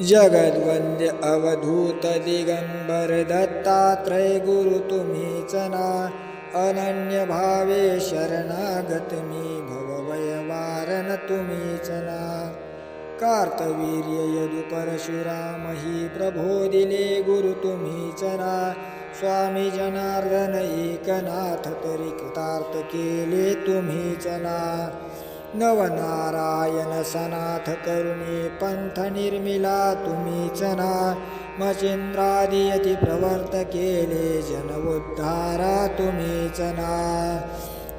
जगद्वंद्य अवधूत दिगंबर दत्तात्रय गुरु तुम्हीच ना अनन्य भावे शरणागत मी भवभयवारण तुम्हीच ना कार्तवीर्य यदु परशुराम ही प्रभो दिले गुरु तुम्हीच ना स्वामी जनार्दन एकनाथ तरी कृतार्थ केले तुम्हीच ना नवनारायण सनाथ करुणी पंथ निर्मिला तुम्हीच ना मचिंद्रादियती प्रवर्त केले जनउद्धारा तुम्हीच ना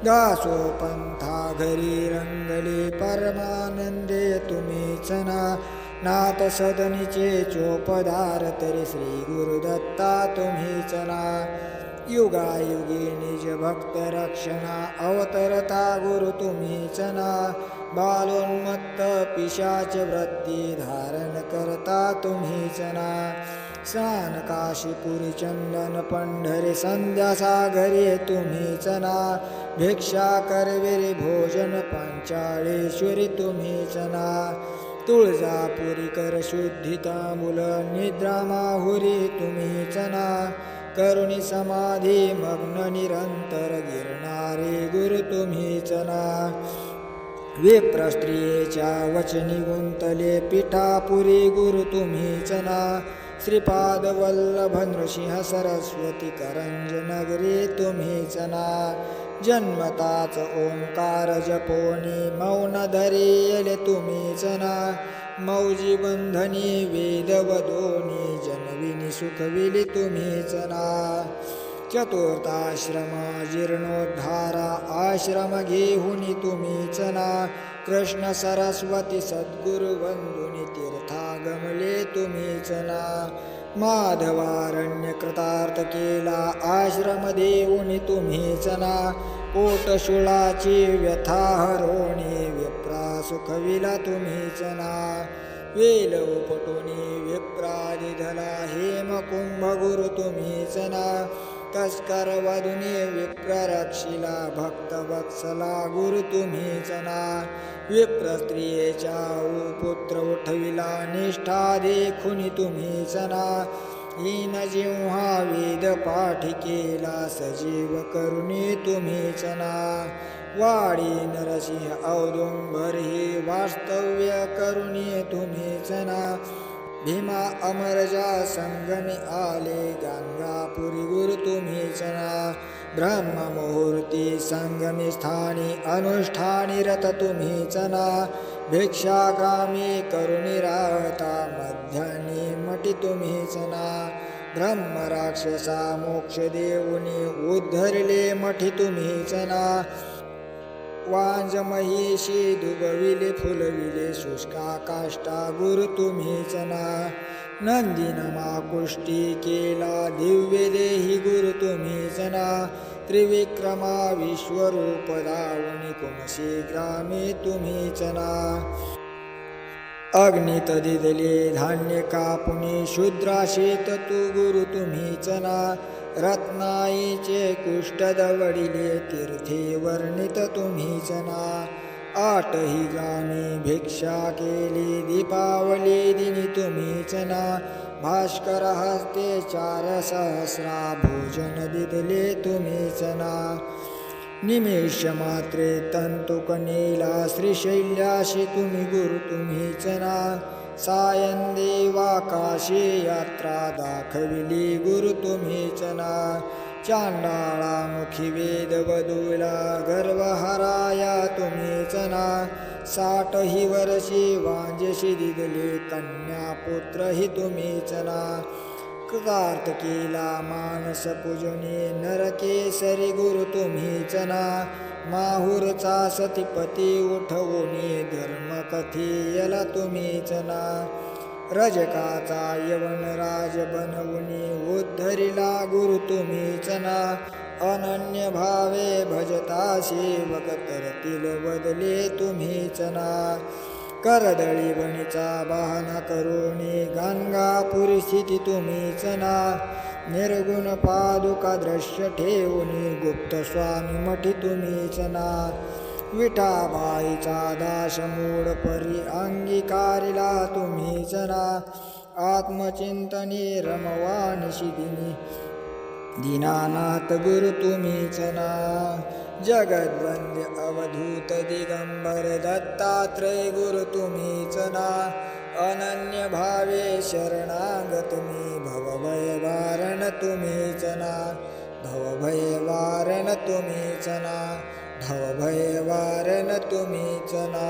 दासो पंथा घरी रंगले परमानंदे तुम्हीच ना नाथ सदनीचे चोपदार तरी श्री गुरुदत्ता तुम्हीच ना युगायुगी निज भक्त रक्षणा अवतरता गुरु तुम्हीच ना बालोन्मत्त पिशाच वृत्ती धारण करता तुम्हीच ना सान काशीपुरी चंदन पंढरी संध्या सागरी तुम्हीच ना भिक्षा करविरी भोजन पंचाळेश्वरी तुम्हीच ना तुळजापुरी कर शुद्धिता मुल निद्रा माहुरी तुम्हीच ना करुणी समाधी मग्न निरंतर गिरणारे गुरु तुम्हीच ना विप्रस्त्रियेच्या वचनी गुंतले पिठापुरी गुरु तुम्हीच ना श्रीपादवल्लभ नृसिंह सरस्वती करंज नगरी तुम्हीच ना जन्मताच ओंकार जपोनी मौन धरेल तुम्हीच ना मौजी बंधनी वेद वदोनी जनविनी सुखविली तुम्हीच ना चतुर्थाश्रमा जीर्णोद्धारा आश्रम घेहुनी तुम्हीच ना कृष्ण सरस्वती सद्गुरु तीर्था तीर्थागमले तुम्हीच ना माधवारण्य कृतार्थ केला आश्रम देऊनी तुम्हीच ना पोटशुळाची व्यथा हरोणी विप्रा सुखविला तुम्हीच ना वेल उपटुनी विप्रादिधला हेम कुंभ गुरु तुम्हीच ना तस्कर वधुनी विप्ररक्षिला भक्त वत्सला गुरु तुम्ही ना विप्र स्त्रियेच्या पुत्र उठविला निष्ठा देखुनी तुम्ही ना हीन जिव्हा वेद पाठी केला सजीव करुणी तुम्हीच ना वाडी नरसिंह औदुंबर हे वास्तव्य करुणी तुम्ही चना भीमा अमरजा संगमी आले गंगापुरी गुरु तुम्हीच ना ब्रह्ममुहूर्ती संगमी स्थानी अनुष्ठानी रथ तुम्ही ना भिक्षाकामी करुणी राहता मध्यानी मटी तुम्ही ना ब्रह्म राक्षसा मोक्ष देऊनी उद्धरले मठी तुम्ही ना वांज महिषी दुबविले फुलविले शुष्का काष्टा गुरु तुम्हीच ना नंदीनमा कुष्टी केला दिव्य देही गुरु तुम्हीच ना त्रिविक्रमा विश्वरूप दावणी कुमशी ग्रामे तुम्हीच ना अग्नित दिदले धान्य कापुनी शूद्राशीत तू गुरु तुम्हीच ना रत्नाईचे कुष्टदवडिले तीर्थे वर्णित तुम्हीच ना आठही गामी भिक्षा केली दीपावली दिनी तुम्हीच ना भास्कर हस्ते चार सहस्रा भोजन दिदले तुम्हीच ना निमेष मात्रे तंतुकनेला श्रीशैल्याशी तुम्ही गुरु तुम्हीच ना सायन देवाकाशी यात्रा दाखविली गुरु तुम्हीच ना चांडाळा मुखी वेद वधूला गर्वहराया तुम्हीच ना साठ ही वर्षी वांजशी दिदले कन्या पुत्र ही तुम्हीच ना कृतार्थ केला मानस पूजनी नरकेसरी गुरु तुम्हीच ना माहुरचा सतीपती उठवूनी धर्म कथियला तुम्हीच ना रजकाचा यवन राज बनवुनी उद्धरिला गुरु तुम्हीच ना अनन्य भावे भजता सेवक करतील बदले तुम्हीच ना करदळी बणीचा बहाना करुणी गंगापुरी स्थिती तुम्हीच ना निर्गुण पादुका दृश्य ठेवणी गुप्त स्वामी मठी तुम्हीच ना विठाबाईचा दास मूळ परी अंगीकारिला तुम्हीच ना आत्मचिंतनी रमवान शिदिनी दीनानाथ गुरु तुम्हीच ना जगद्वंद्य अवधूत दिगंबर दत्तात्रय गुरु तुम्हीच ना अनन्य भावे शरणागत मी भवभय वारण तुम्हीच ना भवभय वारण तुम्हीच ना भवभय वारण तुम्हीच ना